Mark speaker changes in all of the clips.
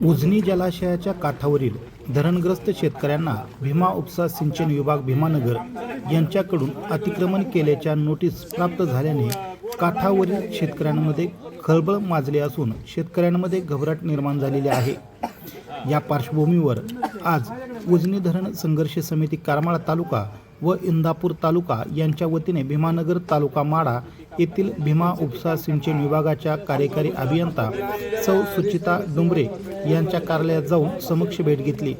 Speaker 1: उजनी जलाशयाच्या काठावरील धरणग्रस्त शेतकऱ्यांना भीमा उपसा सिंचन विभाग भीमानगर यांच्याकडून अतिक्रमण केल्याच्या नोटीस प्राप्त झाल्याने काठावरील शेतकऱ्यांमध्ये खळबळ माजली असून शेतकऱ्यांमध्ये घबराट निर्माण झालेली आहे. या पार्श्वभूमीवर आज उजनी धरण संघर्ष समिती करमाळा तालुका व इंदापूर तालुका यांच्या वतीने भीमानगर तालुका माडा येथील भीमा उपसा सिंचन विभागाच्या कार्यकारी अभियंता सौ सुचिता डुंबरे यांच्या कार्यालयात जाऊन समक्ष भेट घेतली.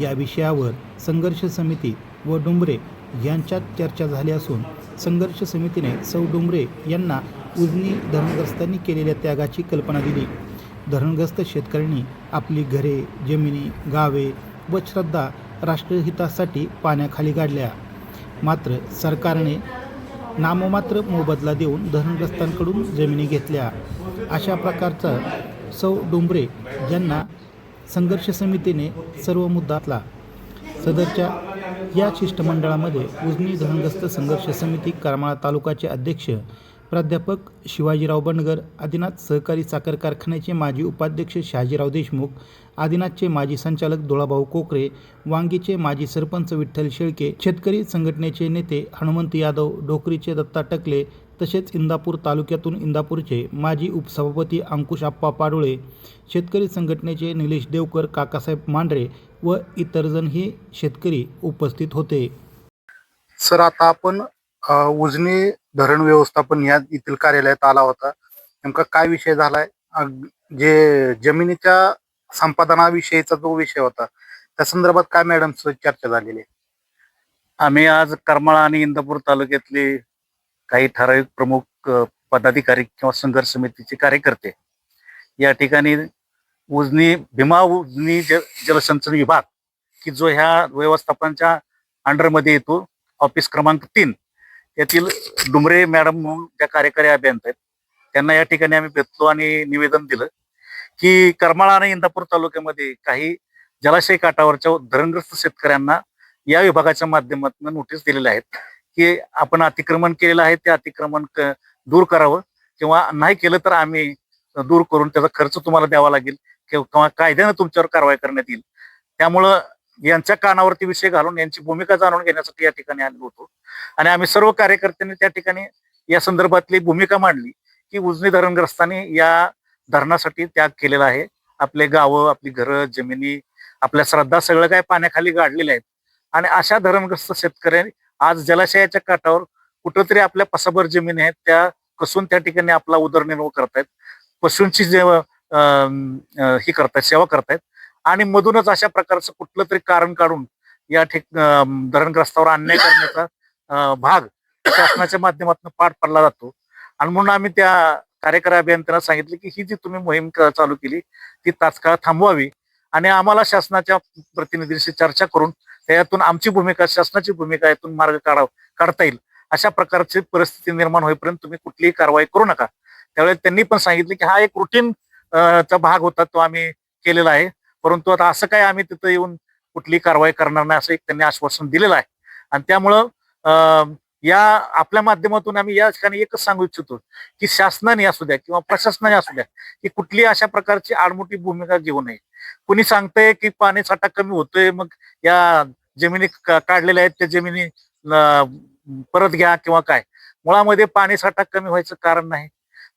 Speaker 1: या विषयावर संघर्ष समिती व डुंबरे यांच्यात चर्चा झाली असून संघर्ष समितीने सौ डुंबरे यांना उजनी धरणग्रस्तांनी केलेल्या त्यागाची कल्पना दिली. धरणग्रस्त शेतकऱ्यांनी आपली घरे जमिनी गावे व श्रद्धा राष्ट्रहितासाठी पाण्याखाली गाडल्या. मात्र सरकारने नाममात्र मोबदला देऊन धरणग्रस्तांकडून जमिनी घेतल्या. अशा प्रकारचा सौ डोंबरे यांना संघर्ष समितीने सर्व मुद्दातला सदरच्या या शिष्टमंडळामध्ये उजनी धरणग्रस्त संघर्ष समिती करमाळा तालुक्याचे अध्यक्ष प्राध्यापक शिवाजीराव बनगर आदिनाथ सहकारी साखर कारखान्याचे माजी उपाध्यक्ष शहाजीराव देशमुख आदिनाथचे माजी संचालक दोळाभाऊ कोकरे वांगीचे माजी सरपंच विठ्ठल शेळके शेतकरी संघटनेचे नेते हनुमंत यादव डोकरीचे दत्ता टकले तसेच इंदापूर तालुक्यातून इंदापूरचे माजी उपसभापती अंकुश आप्पा पाडोळे शेतकरी संघटनेचे निलेश देवकर काकासाहेब मांढरे व इतर शेतकरी उपस्थित होते.
Speaker 2: सर आता आपण उजनी धरण व्यवस्थापन या येथील कार्यालयात आला होता. नेमका काय विषय झालाय? जे जमिनीच्या संपादनाविषयीचा जो विषय होता त्या संदर्भात काय मॅडम चर्चा झालेली आहे?
Speaker 3: आम्ही आज करमाळा आणि इंदापूर तालुक्यातले काही ठराविक प्रमुख पदाधिकारी किंवा संघर्ष समितीचे कार्यकर्ते या ठिकाणी उजनी भीमा उजनी ज जलसंचन विभाग की जो ह्या व्यवस्थापनाच्या अंडरमध्ये येतो ऑफिस क्रमांक तीन. येथील डुमरे मॅडम म्हणून ज्या कार्यकारी अभियंता आहेत त्यांना या ठिकाणी आम्ही भेटलो आणि निवेदन दिलं की करमाळा आणि इंदापूर तालुक्यामध्ये काही जलाशय काठावरच्या धरणग्रस्त शेतकऱ्यांना या विभागाच्या माध्यमातून नोटीस दिलेल्या आहेत की आपण अतिक्रमण केलेलं आहे ते अतिक्रमण दूर करावं किंवा नाही केलं तर आम्ही दूर करून त्याचा खर्च तुम्हाला द्यावा लागेल किंवा किंवा कायद्यानं तुमच्यावर कारवाई करण्यात येईल. त्यामुळं यांच्या कानावरती विषय घालून यांची भूमिका जाणून घेण्यासाठी या ठिकाणी आलेलो होतो. आणि आम्ही सर्व कार्यकर्त्यांनी त्या ठिकाणी या संदर्भातली भूमिका मांडली की उजनी धरणग्रस्तांनी या धरणासाठी त्याग केलेला आहे. आपले गावं आपली घरं जमिनी आपल्या श्रद्धा सगळं काय पाण्याखाली गाडलेले आहेत आणि अशा धरणग्रस्त शेतकऱ्यांनी आज जलाशयाच्या काठावर कुठंतरी आपल्या पसाभर जमिनी आहेत त्या कसून त्या ठिकाणी आपला उदरनिर्वाह करतायत. पशूंची जे अं, ही करतायत सेवा करतायत. आणि मधूनच अशा प्रकारचं कुठलं तरी कारण काढून या ठिक धरणग्रस्तावर अन्याय करण्याचा भाग शासनाच्या माध्यमातून पाठ पडला जातो. आणि म्हणून आम्ही त्या कार्यकारी अभियंत्यांना सांगितले की ही जी तुम्ही मोहीम चालू केली ती तात्काळ थांबवावी आणि आम्हाला शासनाच्या प्रतिनिधींशी चर्चा करून त्यातून आमची भूमिका शासनाची भूमिका यातून मार्ग काढा काढता येईल. अशा प्रकारची परिस्थिती निर्माण होईपर्यंत तुम्ही कुठलीही कारवाई करू नका. त्यावेळेस त्यांनी पण सांगितले की हा एक रुटीन चा भाग होता तो आम्ही केलेला आहे. परंतु आता असं काय आम्ही तिथं येऊन कुठली कारवाई करणार नाही असं एक त्यांनी आश्वासन दिलेलं आहे. आणि त्यामुळं या आपल्या माध्यमातून आम्ही या ठिकाणी एकच सांगू इच्छितो की शासनाने असू द्या किंवा प्रशासनाने असू द्या की कुठली अशा प्रकारची आडमोठी भूमिका घेऊ नये. कुणी सांगतंय की पाणी साठा कमी होतोय मग या जमिनी काढलेल्या आहेत त्या जमिनी परत घ्या किंवा काय. मुळामध्ये पाणी साठा कमी व्हायचं कारण नाही.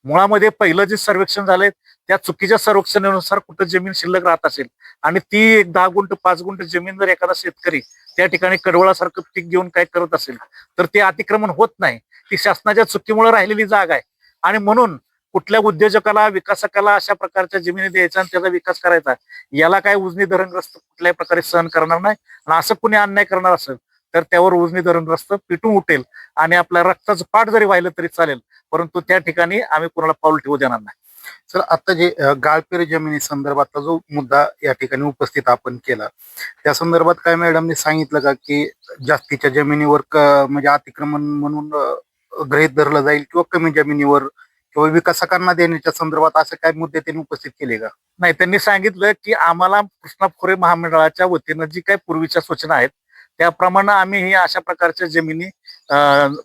Speaker 3: मुळामध्ये पहिलं जे सर्वेक्षण झालंय त्या चुकीच्या सर्वेक्षणानुसार कुठं जमीन शिल्लक राहत असेल आणि ती एक दहा गुंठ पाच गुंठ जमीन जर एखादा शेतकरी त्या ठिकाणी कडवळासारखं पीक घेऊन काय करत असेल तर ते अतिक्रमण होत नाही. ती शासनाच्या चुकीमुळे राहिलेली जागा आहे. आणि म्हणून कुठल्या उद्योजकाला विकासकाला अशा प्रकारच्या जमिनी द्यायचा आणि त्याचा विकास करायचा याला काय उजनी धरणग्रस्त कुठल्याही प्रकारे सहन करणार नाही. आणि असं कुणी अन्याय करणार असेल तर त्यावर उजनी धरणग्रस्त पिटून उठेल आणि आपल्या रक्ताचं पाठ जरी वाहिलं तरी चालेल परंतु त्या ठिकाणी आम्ही कुणाला पाऊल ठेवू देणार नाही.
Speaker 2: सर आता जे गाळपेर जमिनी संदर्भातला जो मुद्दा या ठिकाणी उपस्थित आपण केला त्या संदर्भात काय मॅडमने सांगितलं का की जास्तीच्या जमिनीवर क- म्हणजे अतिक्रमण म्हणून अ, गृहीत धरलं जाईल किंवा कमी जमिनीवर किंवा विकासकांना देण्याच्या संदर्भात असे काय मुद्दे त्यांनी उपस्थित केले का?
Speaker 3: नाही त्यांनी सांगितलं की आम्हाला कृष्णा खोरे महामंडळाच्या वतीनं जी काही पूर्वीच्या सूचना आहेत त्याप्रमाणे आम्ही हे अशा प्रकारच्या जमिनी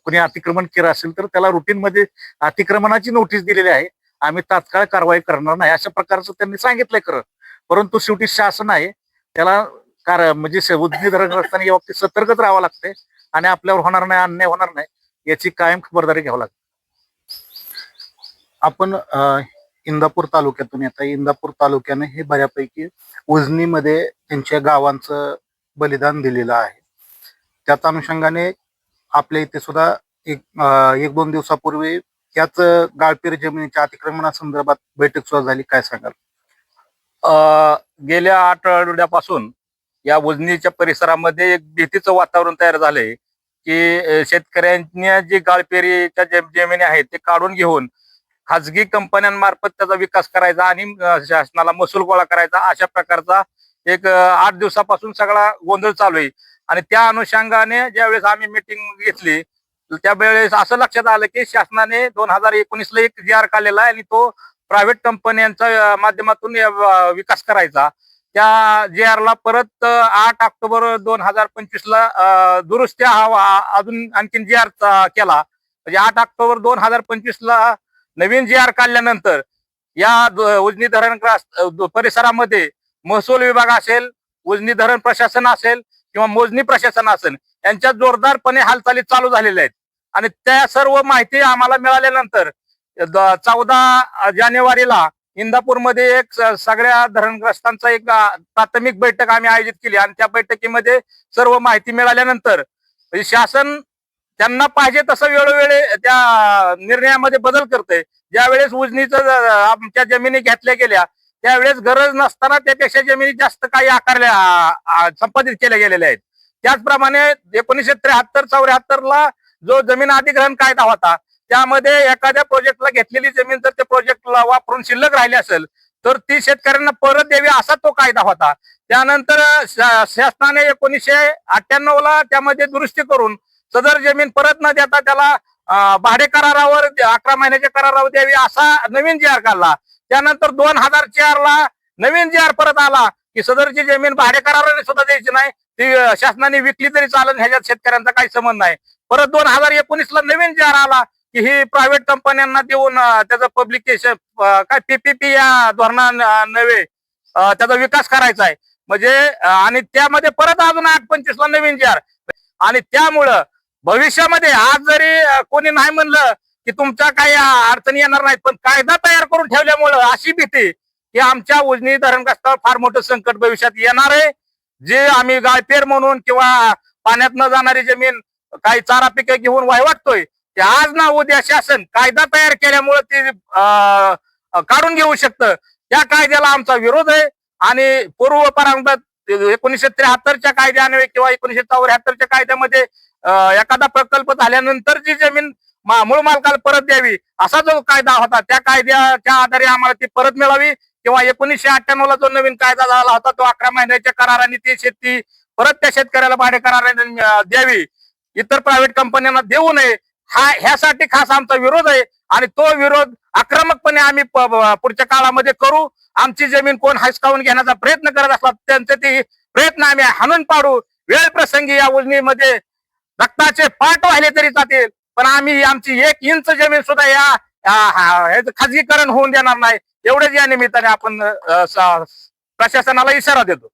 Speaker 3: कुणी अतिक्रमण केलं असेल तर त्याला रुटीन मध्ये अतिक्रमणाची नोटीस दिलेली आहे. आम्ही तात्काळ कारवाई करणार नाही अशा प्रकारचं त्यांनी सांगितलंय खरं. परंतु शेवटी शासन आहे त्याला कार म्हणजे श- धरणग्रस्तांनी या बाबतीत सतर्कच राहावं लागते आणि आपल्यावर होणार नाही अन्याय होणार नाही याची कायम खबरदारी घ्यावी लागते.
Speaker 2: आपण इंदापूर तालुक्यातून येता इंदापूर तालुक्याने हे बऱ्यापैकी उजनीमध्ये त्यांच्या गावांचं बलिदान दिलेलं आहे. त्याच अनुषंगाने आपल्या इथे सुद्धा एक एक दोन दिवसापूर्वी याच गाळपीर जमिनीच्या अतिक्रमणासंदर्भात बैठक सुद्धा झाली. काय सांगाल?
Speaker 4: अ, गेल्या आठवड्यापासून या उजनीच्या परिसरामध्ये एक भीतीचं वातावरण तयार झालंय की अ, शेतकऱ्यांनी जी गाळपेरीच्या जे जमिनी आहेत ते काढून घेऊन खाजगी कंपन्यांमार्फत त्याचा विकास करायचा आणि अ, शासनाला महसूल गोळा करायचा अशा प्रकारचा एक अ, आठ दिवसापासून सगळा गोंधळ चालू आहे. आणि त्या अनुषंगाने ज्यावेळेस आम्ही मिटिंग घेतली त्यावेळेस असं लक्षात आलं की शासनाने दोन हजार एकोणीसला एक जी आर काढलेला आहे आणि तो प्रायव्हेट कंपन्यांच्या माध्यमातून विकास करायचा. त्या जे ला परत आठ ऑक्टोबर दोन हजार पंचवीस ला दुरुस्त्या हवा अजून आणखीन जी आर केला. म्हणजे आठ ऑक्टोबर दोन हजार पंचवीस ला नवीन जी आर काढल्यानंतर या उजनी धरणग्रस्त परिसरामध्ये महसूल विभाग असेल उजनी धरण प्रशासन असेल किंवा मोजणी प्रशासन असेल यांच्या जोरदारपणे हालचाली चालू झालेल्या आहेत. आणि त्या सर्व माहिती आम्हाला मिळाल्यानंतर चौदा जानेवारीला इंदापूरमध्ये एक सगळ्या धरणग्रस्तांचा एक प्राथमिक बैठक आम्ही आयोजित केली. आणि त्या बैठकीमध्ये सर्व माहिती मिळाल्यानंतर म्हणजे शासन त्यांना पाहिजे तसं वेळोवेळी त्या निर्णयामध्ये बदल करते ज्यावेळेस उजनीचं आमच्या जमिनी घेतल्या गेल्या त्यावेळेस गरज नसताना त्यापेक्षा जमिनी जास्त काही आकारल्या संपादित केल्या गेलेल्या आहेत. त्याचप्रमाणे एकोणीसशे त्र्याहत्तर चौऱ्याहत्तर ला जो जमीन अधिग्रहण कायदा होता त्यामध्ये एखाद्या प्रोजेक्टला घेतलेली जमीन जर त्या प्रोजेक्टला वापरून शिल्लक राहिली असेल तर ती शेतकऱ्यांना परत द्यावी असा तो कायदा होता. त्यानंतर शासनाने एकोणीसशे अठ्ठ्याण्णव ला त्यामध्ये दुरुस्ती करून सदर जमीन परत न देता त्याला भाडे करारावर अकरा महिन्याच्या करारावर द्यावी असा नवीन जी आर काढला त्यानंतर दोन हजार चार ला नवीन जी आर परत आला की सदरची जमीन भाडेकराराने सुद्धा द्यायची नाही ती शासनाने विकली तरी चालेल ह्याच्यात शेतकऱ्यांचा काही संबंध नाही. परत दोन हजार एकोणीस ला नवीन जी आर आला की ही प्रायव्हेट कंपन्यांना देऊन त्याचं पब्लिकेशन काय पीपीपी या धोरणा नव्हे त्याचा विकास करायचा आहे. म्हणजे आणि त्यामध्ये परत अजून आठ पंचवीस ला नवीन जी आर. आणि त्यामुळं भविष्यामध्ये आज जरी कोणी नाही म्हणलं की तुमच्या काही अडचणी येणार नाहीत पण कायदा तयार करून ठेवल्यामुळं अशी भीती की आमच्या उजनी धरणग्रस्तावर फार मोठं संकट भविष्यात येणार आहे. जे आम्ही गाळपेर म्हणून किंवा पाण्यात न जाणारी जमीन काही चारा पिके घेऊन वाहवाटतोय ते आज ना उद्या शासन कायदा तयार केल्यामुळे ते काढून घेऊ शकतं. त्या कायद्याला आमचा विरोध आहे. आणि पूर्व परांगत एकोणीसशे त्र्याहत्तरच्या कायद्याने किंवा एकोणीसशे चौऱ्याहत्तरच्या कायद्यामध्ये एखादा प्रकल्प झाल्यानंतर जी जमीन मूळ मालकाला परत द्यावी. असा जो कायदा होता त्या कायद्याच्या आधारे आम्हाला ती परत मिळावी. किंवा एकोणीसशे अठ्ठ्याण्णव ला जो नवीन कायदा झाला होता तो अकरा महिन्याच्या कराराने ती शेती परत त्या शेतकऱ्याला भाडे कराराने द्यावी. इतर प्रायव्हेट कंपन्यांना देऊ नये. हा ह्यासाठी खास आमचा विरोध आहे. आणि तो विरोध आक्रमकपणे आम्ही पुढच्या काळामध्ये करू. आमची जमीन कोण हसकावून घेण्याचा प्रयत्न करत असला त्यांचे ते प्रयत्न आम्ही हाणून पाडू. वेळ प्रसंगी या उजनीमध्ये रक्ताचे पाठ व्हायले तरी जातील पण आम्ही आमची एक इंच जमीन सुद्धा या खाजगीकरण होऊन देणार नाही. एवढंच या निमित्ताने आपण प्रशासनाला इशारा देतो.